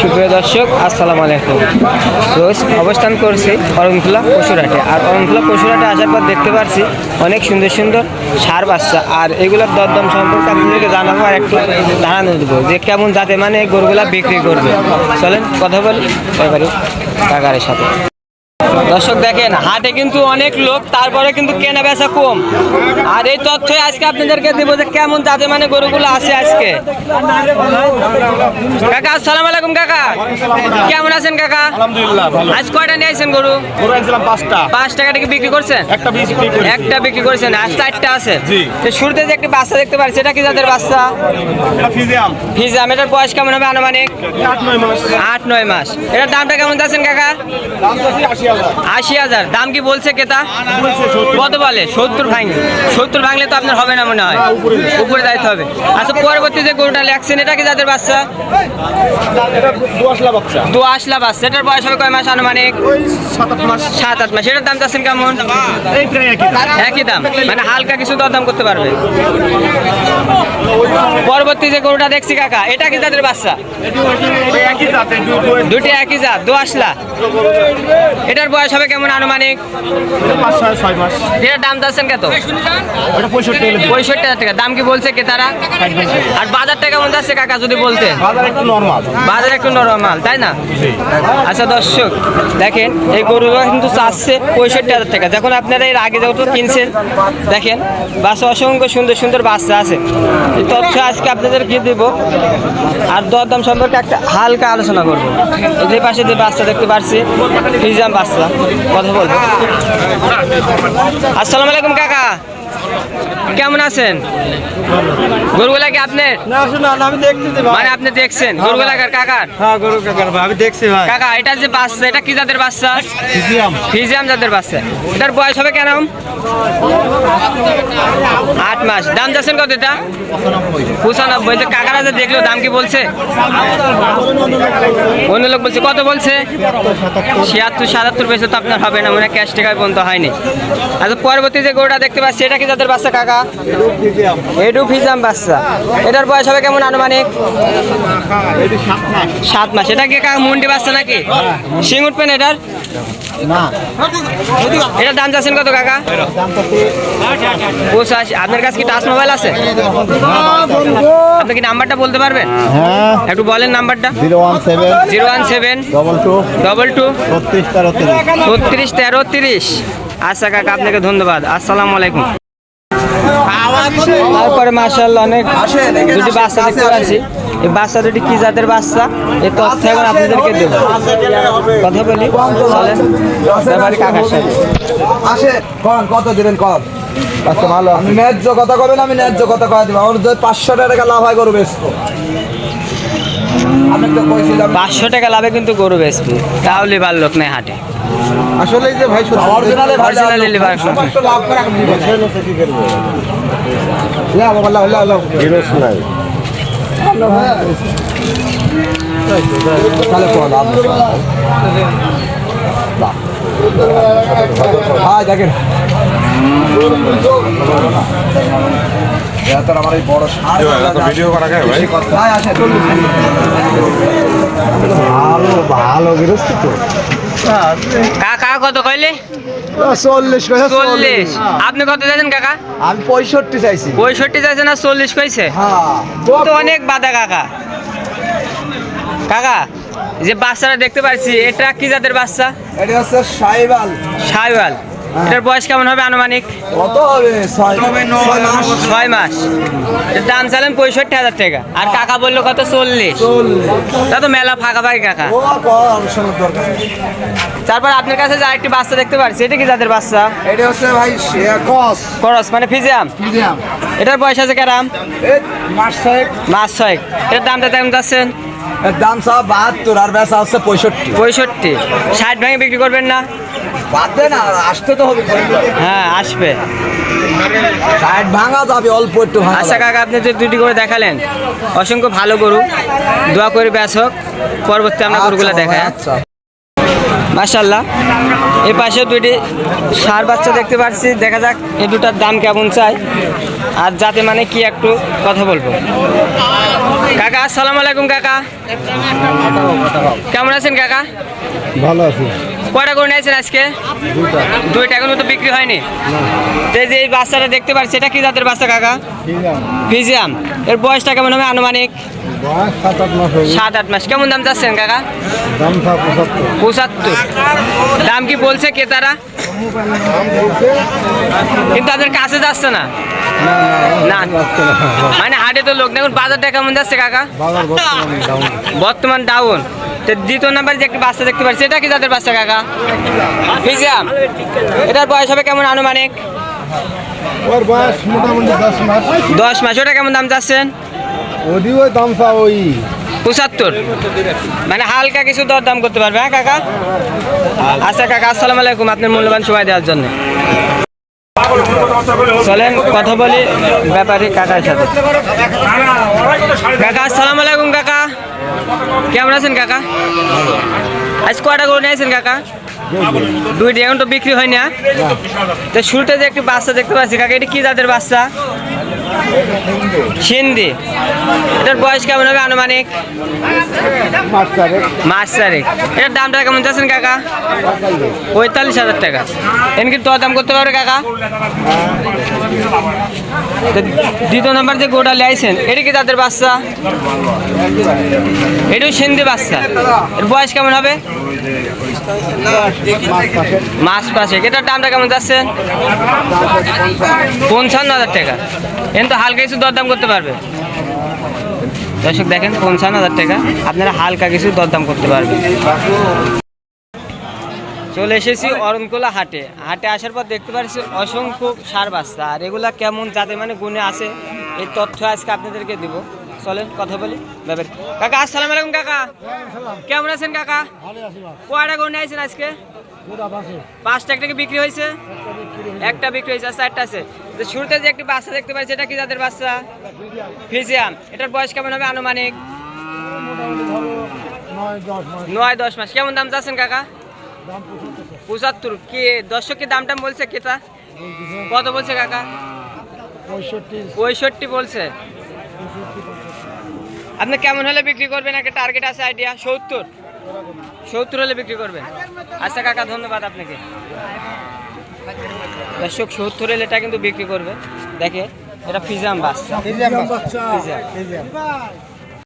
সুপ্রিয় দর্শক, আসসালামু আলাইকুম। রোজ অবস্থান করছি অরণখোলা পশুরাটে আর অরণখোলা পশুরাটে আসার পর দেখতে পাচ্ছি অনেক সুন্দর সুন্দর সার বাচ্চা। আর এগুলোর দরদম সম্পর্কে আপনাদেরকে জানাব আর একটু জানানো দেবো যে কেমন যাতে মানে গরুগুলা বিক্রি করবে। চলেন কথা বলি এবারে টাকারের সাথে। দর্শক দেখেন হাটে কিন্তু অনেক লোক তারপরে কিন্তু কেনা বেচা কম। আর এই তথ্যই আজকে আপনাদেরকে দেবো যে কেমন যাতে মানে গরুগুলো আছে আজকে। কাকা আসসালামু আলাইকুম কাকা। কেমন আছেন কাকা? আলহামদুলিল্লাহ আজ কয়টা নিয়ে আসছেন গরু? গরু আনছিলাম পাঁচটা। পাঁচ টাকা থেকে বিক্রি করছেন? একটা বিক্রি করি একটা বিক্রি করেছেন আর চারটা আছে। জি। তো শুরুতে যে একটি বাচ্চা দেখতে পাচ্ছি এটা কি যাদের বাচ্চা? এটা ফিজিয়াম। ফিজাম এটার বয়স কেমন হবে আনুমানিক? আট নয় মাস। আট নয় মাস। এটার দামটা কেমন যাচ্ছেন কাকা? দাম চাচ্ছি আশি আশি হাজার। দাম কি বলছে কেতা কত বলে? সত্তর ভাঙে সত্তর ভাঙলে তো আপনার হবে না মনে হয়। উপরে। যাইতে হবে। আচ্ছা পরবর্তী যে গরুটা লেখছেন এটা কি যাদের বাচ্চা? দু আসলা বাচ্চা। এটার বয়স হবে কয় মাস আনুমানিক? সাত আট মাস। এটার দাম চাচ্ছেন কেমন? একই দাম। মানে হালকা কিছু দরদাম করতে পারবে। পরবর্তী যে গরুটা দেখছি কাকা এটা কি তাদের বাচ্চা? দুটি একই জাত দু আসলা এটার বয়স হবে কেমন আনুমানিক? এটার দাম চাচ্ছেন কত? পঁয়ষট্টি হাজার টাকা। দাম কি বলছে কে তারা আর বাজারটা কেমন যাচ্ছে কাকা যদি বলতে? বাজার একটু নর্মাল বাজার একটু নরমাল তাই না? আচ্ছা দর্শক দেখেন এই গরুগুলো কিন্তু চাচ্ছে পঁয়ষট্টি হাজার টাকা। যখন আপনারা এর আগে যেহেতু কিনছেন দেখেন বাচ্চা অসংখ্য সুন্দর সুন্দর বাচ্চা আছে। তথ্য আজকে আপনাদের কি দিব? আর দরদাম সম্পর্কে একটা হালকা আলোচনা করব। যে পাশে যে বাচ্চা দেখতে পাচ্ছি ফিজাম বাচ্চা। কথা বলব আসসালামু আলাইকুম কাকা। কেমন আছেন? গরুগুলা কি আপনার? না শোনা আমি দেখতেছি মানে আপনি দেখছেন? গরুগুলা কার কাকার? হ্যাঁ গরু কাকার ভাই আমি দেখছি ভাই। কাকা এটা যে বাচ্চা এটা কি জাতের বাচ্চা? ফিজিয়াম। ফিজিয়াম জাতের বাচ্চা। এটার বয়স হবে কেন? আট মাস। দাম যাচ্ছেন কত এটা? পঁচানব্বই। যে কাকারা যে দেখল দাম কি বলছে? অন্য লোক বলছে কত বলছে? ছিয়াত্তর সাতাত্তর পয়সা তো আপনার হবে না মনে হয় ক্যাশ টাকায় পর্যন্ত হয়নি। আচ্ছা পরবর্তী যে গরুটা দেখতে পাচ্ছি এটা কি জাতের বাচ্চা কাকা? এডু ফিজাম বাচ্চা। এটার বয়স হবে কেমন আনুমানিক? সাত মাস। এটা কি মুন্ডি বাচ্চা নাকি? শিং উঠবেন এটার? এটার দাম চাচ্ছেন কত কাকা? পঁচাশি। আপনার কাছে কি টাচ মোবাইল আছে? আপনি কি নাম্বারটা বলতে পারবেন? হ্যাঁ। একটু বলেন নাম্বারটা। Zero one seven. Zero one seven. Double two. Double two. ছত্রিশ তেরো তিরিশ। ছত্রিশ তেরো তিরিশ। আচ্ছা কাকা আপনাকে ধন্যবাদ। আসসালামু আলাইকুম। তারপরে মার্শাল্লাহ অনেক দুটি বাচ্চা দেখতে পাচ্ছি। এই বাচ্চা দুটি কি জাতের বাচ্চা? এই তথ্য এখন আপনাদেরকে দেবো। কথা বলি চলেন। ব্যাপারে কাকার সাথে। আসে কন কত দিবেন কন? আচ্ছা ভালো। আমি ন্যায্য কথা কবেন আমি ন্যায্য কথা কয়ে দিব। আমার যদি পাঁচশো টাকা লাভ হয় আমি- পাঁচশো টাকা লাভে কিন্তু গরু বেচবি। তাও লিবার লোক নেই হাটে। আসলে এই যে ভাই। হ্যাঁ দেখেন। আমার এই বড় ভিডিও করা ভাই। চল্লিশ। ভালো ভালো গৃহস্থ তো কাকা কত কইলে? চল্লিশ কইছে চল্লিশ। আপনি কত চাইছেন কাকা? আমি পঁয়ষট্টি চাইছি। পঁয়ষট্টি চাইছেন আর চল্লিশ কইছে? হ্যাঁ। তো অনেক বাধা কাকা। কাকা যে বাচ্চাটা দেখতে পাচ্ছি এটা কি জাতের বাচ্চা? এটা হচ্ছে সাইবাল। সাইওয়াল এটার বয়স কেমন হবে আনুমানিক? কত হবে? ছয় মাস। দাম চালেন পঁয়ষট্টি হাজার টাকা। আর কাকা বলল কত? চল্লিশ। তা তো মেলা ফাঁকা ফাঁকি কাকা তারপর আপনার কাছে যা আরেকটি বাচ্চা দেখতে পাচ্ছি এটা কি যাদের বাচ্চা? এটা হচ্ছে ভাই মানে ফিজিয়াম? মিডিয়াম এটার বয়স আছে কেরাম? মাস ছয়েক। মাস ছয়েক। এটার দামটা কেমন যাচ্ছেন দাম সব বাহাত্তর আর বেচা হচ্ছে পঁয়ষট্টি। পঁয়ষট্টি। ষাট ভেঙে বিক্রি করবেন না? বাদ দে না আসতে তো হবে। হ্যাঁ আসবে। ষাট ভাঙা যাবে অল্প একটু আচ্ছা কাকা আপনি যে দুটি করে দেখালেন। অসংখ্য ভালো গরু। দোয়া করে ব্যাস হোক। পরবর্তী আমরা গরুগুলো আচ্ছা, দেখায় আচ্ছা। মাশাল্লাহ। এই পাশে দুইটি সার বাচ্চা দেখতে পাচ্ছি। দেখা যাক এই দুটার দাম কেমন চাই। আর যাতে মানে কি একটু কথা বলব? কাকা আসসালামু আলাইকুম কাকা। কেমন আছেন কাকা? ভালো আছি। কয়টা করে নিয়েছেন আজকে? দুইটা। এখনও তো বিক্রি হয়নি। এই যে এই বাচ্চাটা দেখতে পাচ্ছি এটা কি জাতের বাচ্চা কাকা? ফিজিয়াম এর বয়সটা কেমন হবে আনুমানিক? সাত আট মাস কেমন দাম চাচ্ছেন কাকা? পঁচাত্তর। দাম কি বলছে ক্রেতারা? কিন্তু আপনার কাছে যাচ্ছে না। না মানে হাটে তো লোক। দেখুন বাজারটা কেমন যাচ্ছে কাকা? বর্তমানে ডাউন বর্তমান ডাউন তো দ্বিতীয় নাম্বার যে একটি বাচ্চা দেখতে পাচ্ছি এটা কি যাদের বাচ্চা কাকা? ফিজিয়াম এটার বয়স হবে কেমন আনুমানিক? ওর বয়স মোটামুটি দশ মাস। দশ মাস ওটা কেমন দাম চাচ্ছেন? ওই দাম চা ওই। পঁচাত্তর। মানে হালকা কিছু দর দাম করতে পারবে হ্যাঁ কাকা? আচ্ছা কাকা আসসালামু আলাইকুম আপনার মূল্যবান সময় দেওয়ার জন্য। চলেন কথা বলি ব্যাপারে কাকার সাথে। কাকা আসসালামু আলাইকুম কাকা। কেমন আছেন কাকা? আজ কয়টা করে নিয়েছেন কাকা? দুইটি এখন তো বিক্রি হয় না। তো শুরুতে যে একটি বাচ্চা দেখতে পাচ্ছি, কাকা, এটা কি জাতের বাচ্চা? সিন্ধি। এটার বয়স কেমন হবে আনুমানিক? মাস তারিখ। এটার দামটা কেমন চাচ্ছেন, কাকা? পঁয়তাল্লিশ হাজার টাকা। কি তোর দাম করতে পারবে, কাকা? দ্বিতীয় নাম্বার যে গোটা লাইছেন এটা কি তাদের বাচ্চা? এটাও সিন্ধি বাচ্চা। এর বয়স কেমন হবে? মাস পাশে এটার দামটা কেমন যাচ্ছেন পঞ্চান্ন হাজার টাকা। এন তো হালকা কিছু দরদাম করতে পারবে। দর্শক দেখেন, পঞ্চান্ন হাজার টাকা। আপনারা হালকা কিছু দরদাম করতে পারবেন। চলে এসেছি অরণকোলা হাটে। হাটে আসার পর দেখতে পাচ্ছি অসংখ্য সার বাচ্চা। আর এগুলা কেমন যাতে মানে গুণে আছে এই তথ্য আজকে আপনাদেরকে দিব। চলেন কথা বলি ব্যাপারে কাকা আসসালাম আলাইকুম কাকা। কেমন আছেন কাকা? কয়টা গুণে আছেন আজকে? পাঁচটা একটা কি বিক্রি হয়েছে? একটা বিক্রি হয়েছে আর চারটা আছে। তো শুরুতে যে একটি বাচ্চা দেখতে পাচ্ছি এটা কি যাদের বাচ্চা? ফিজিয়াম। এটার বয়স কেমন হবে আনুমানিক? নয় দশ মাস। নয় দশ মাস। কেমন দাম চাচ্ছেন কাকা? পঁচাত্তর। কে দর্শক কি দাম টাম বলছে কেটা কত বলছে কাকা? পঁয়ষট্টি। বলছে। আপনি কেমন হলে বিক্রি করবেন? একটা টার্গেট আছে আইডিয়া সত্তর। সত্তর হলে বিক্রি করবেন। আচ্ছা কাকা ধন্যবাদ আপনাকে। দর্শক সত্তর হলে এটা কিন্তু বিক্রি করবে। দেখে এটা ফিজাম বাস। ফিজাম